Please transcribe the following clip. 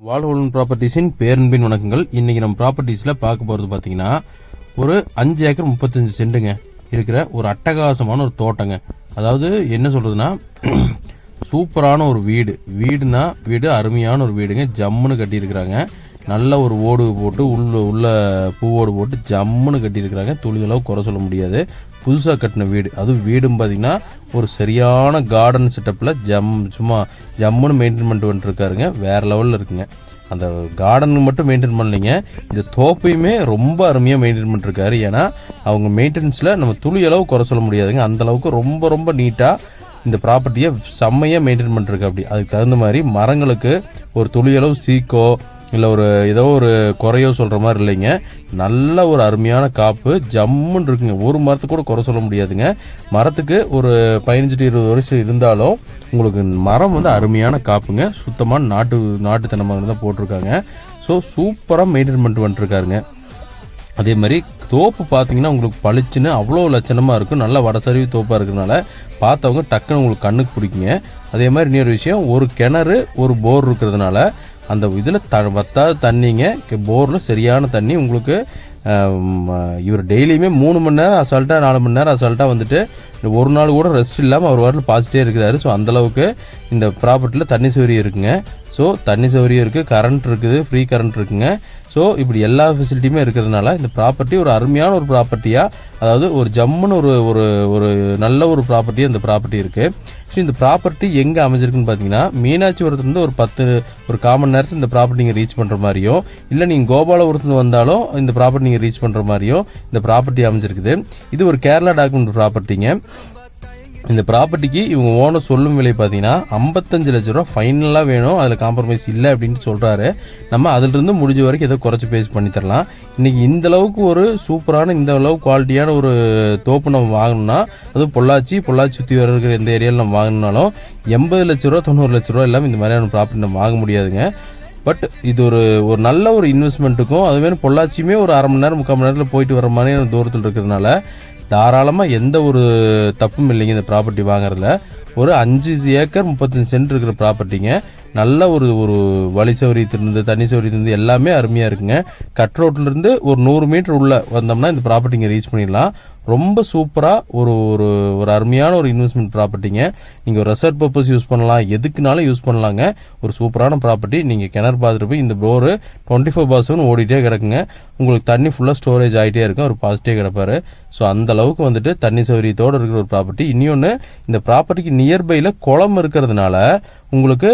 வாழ்வுடன் ப்ராப்பர்ட்டிஸின் பேரன்பின் வணக்கங்கள். இன்னைக்கு நம்ம ப்ராப்பர்ட்டிஸில் பார்க்க போகிறது பார்த்தீங்கன்னா ஒரு அஞ்சு ஏக்கர் முப்பத்தஞ்சு சென்ட்டுங்க இருக்கிற ஒரு அட்டகாசமான ஒரு தோட்டங்க. அதாவது என்ன சொல்கிறதுன்னா சூப்பரான ஒரு வீடு. வீடுனா வீடு அருமையான ஒரு வீடுங்க. ஜம்முன்னு கட்டியிருக்கிறாங்க. நல்ல ஒரு ஓடு போட்டு உள்ள உள்ள பூவோடு போட்டு ஜம்முன்னு கட்டியிருக்கிறாங்க. துளிகளவு குறை சொல்ல முடியாது. புதுசாக கட்டின வீடு. அதுவும் வீடும் பார்த்தீங்கன்னா ஒரு சரியான கார்டன் செட்டப்பில் ஜம் சும்மா ஜம்முன்னு மெயின்டைன் பண்ணிட்டு வந்துட்டுருக்காருங்க வேறு லெவலில் இருக்குங்க. அந்த கார்டன் மட்டும் மெயின்டைன் பண்ணலைங்க. இந்த தோப்பையுமே ரொம்ப அருமையாக மெயின்டைன் பண்ணிருக்காரு. ஏன்னா அவங்க மெயின்டெனன்ஸில் நம்ம துளி அளவு குறை சொல்ல முடியாதுங்க. அந்த அளவுக்கு ரொம்ப ரொம்ப நீட்டாக இந்த ப்ராப்பர்ட்டியை செம்மையாக மெயின்டைன் பண்ணிருக்கு அப்படி. அதுக்கு தகுந்த மாதிரி மரங்களுக்கு ஒரு துளியளவு சீக்கோ இல்லை ஒரு ஏதோ ஒரு குறையோ சொல்கிற மாதிரி இல்லைங்க. நல்ல ஒரு அருமையான காப்பு. ஜம்முன்னு இருக்குங்க. ஒரு மரத்துக்கு கூட குறை சொல்ல முடியாதுங்க. மரத்துக்கு ஒரு பதினஞ்சு இருபது வருஷம் இருந்தாலும் உங்களுக்கு மரம் வந்து அருமையான காப்புங்க. சுத்தமாக நாட்டு நாட்டுத்தனமாக தான் போட்டிருக்காங்க. ஸோ சூப்பராக மெயின்டைன் பண்ணிட்டு வந்துட்டுருக்காருங்க அதே மாதிரி தோப்பு பார்த்தீங்கன்னா உங்களுக்கு பளிச்சுன்னு அவ்வளோ லட்சணமாக இருக்கும். நல்ல வடசரிவு தோப்பாக இருக்கிறனால பார்த்தவங்க டக்குன்னு உங்களுக்கு கண்ணுக்கு பிடிக்குங்க. அதே மாதிரி இன்னொரு விஷயம் ஒரு கிணறு ஒரு போர் இருக்கிறதுனால அந்த இதில் த வத்தாத தண்ணிங்க போரில் சரியான தண்ணி. உங்களுக்கு இவர் டெய்லியுமே மூணு மணி நேரம் அசால்ட்டாக நாலு மணி நேரம் அசால்ட்டாக வந்துட்டு ஒரு நாள் கூட ரெஸ்ட் இல்லாமல் அவர் வாட்டில் பாசிட்டே இருக்கிறாரு. ஸோ அந்தளவுக்கு இந்த ப்ராப்பர்ட்டியில் தண்ணி சௌகரியம் இருக்குங்க. ஸோ தண்ணி சௌகரியம் இருக்குது கரண்ட் இருக்குது ஃப்ரீ கரண்ட் இருக்குங்க. ஸோ இப்படி எல்லா ஃபெசிலிட்டியுமே இருக்கிறதுனால இந்த ப்ராப்பர்ட்டி ஒரு அருமையான ஒரு ப்ராப்பர்ட்டியாக அதாவது ஒரு ஜம்முன்னு ஒரு ஒரு ஒரு நல்ல ஒரு ப்ராப்பர்ட்டியாக இந்த ப்ராப்பர்ட்டி இருக்குது ஸோ இந்த ப்ராப்பர்ட்டி எங்கே அமைஞ்சிருக்குன்னு பார்த்தீங்கன்னா மீனாட்சிபுரத்துலேருந்து ஒரு பத்து ஒரு காமன் நேரத்தில் இந்த ப்ராப்பர்ட்டி நீங்கள் ரீச் பண்ணுற மாதிரியும் இல்லை நீங்கள் கோபாலபுரத்துலேருந்து வந்தாலும் இந்த ப்ராப்பர்ட்டி நீங்கள் ரீச் பண்ணுற மாதிரியும் இந்த ப்ராப்பர்ட்டி அமைஞ்சிருக்குது. இது ஒரு கேரளா டாக்குமெண்ட் ப்ராப்பர்ட்டிங்க இந்த ப்ராப்பர்ட்டிக்கு இவங்க ஓனர் சொல்லும் விலை பார்த்தீங்கன்னா ஐம்பத்தஞ்சு லட்ச ரூபா ஃபைனலாக வேணும். அதில் காம்ப்ரமைஸ் இல்லை அப்படின்னு சொல்கிறாரு நம்ம அதிலிருந்து முடிஞ்ச வரைக்கும் ஏதோ குறைச்சி பேஸ் பண்ணி தரலாம். இன்றைக்கி இந்த அளவுக்கு ஒரு சூப்பரான இந்த அளவு குவாலிட்டியான ஒரு தோப்பு நம்ம வாங்கணும்னா அதுவும் பொள்ளாச்சி பொள்ளாச்சி சுற்றி வர இருக்கிற எந்த ஏரியாவில் நம்ம வாங்கினாலும் எண்பது லட்ச ரூபா தொண்ணூறு லட்ச ரூபா இல்லாமல் இந்த மாதிரியான ப்ராப்பர்ட்டி நம்ம வாங்க முடியாதுங்க. பட் இது ஒரு ஒரு நல்ல ஒரு இன்வெஸ்ட்மெண்ட்டுக்கும் அதுவே பொள்ளாச்சியுமே ஒரு அரை மணி நேரம் முக்கால் மணி நேரத்தில் போயிட்டு வர மாதிரியான தூரத்தில் இருக்கிறதுனால தாராளமாக எந்த ஒரு தப்பும் இல்லைங்க இந்த ப்ராப்பர்ட்டி வாங்குறதுல. ஒரு அஞ்சு ஏக்கர் முப்பத்தஞ்சு சென்ட் இருக்கிற ப்ராப்பர்ட்டிங்க நல்ல ஒரு ஒரு வழி சௌரியத்திலிருந்து தண்ணி சௌரியத்திலிருந்து எல்லாமே அருமையாக இருக்குங்க. கட் ரோட்லேருந்து ஒரு நூறு மீட்டர் உள்ளே வந்தோம்னா இந்த ப்ராப்பர்ட்டிங்க ரீச் பண்ணிடலாம். ரொம்ப சூப்பராக ஒரு ஒரு ஒரு அருமையான ஒரு இன்வெஸ்ட்மெண்ட் ப்ராப்பர்ட்டிங்க நீங்கள் ரெசர்ட் பர்பஸ் யூஸ் பண்ணலாம். எதுக்குனாலும் யூஸ் பண்ணலாங்க. ஒரு சூப்பரான ப்ராப்பர்ட்டி நீங்கள் கிணறு பார்த்துட்டு போய் இந்த bore twenty four bar seven ஓடிட்டே கிடக்குங்க. உங்களுக்கு தண்ணி ஃபுல்லாக ஸ்டோரேஜ் ஆகிட்டே இருக்கும். ஒரு பாசிட்டிவ் கிடப்பாரு. ஸோ அந்த அளவுக்கு வந்துட்டு தண்ணி சௌகரியத்தோடு இருக்கிற ஒரு ப்ராப்பர்ட்டி இன்னொன்று இந்த ப்ராப்பர்ட்டிக்கு நியர்பையில் குளம் இருக்கிறதுனால உங்களுக்கு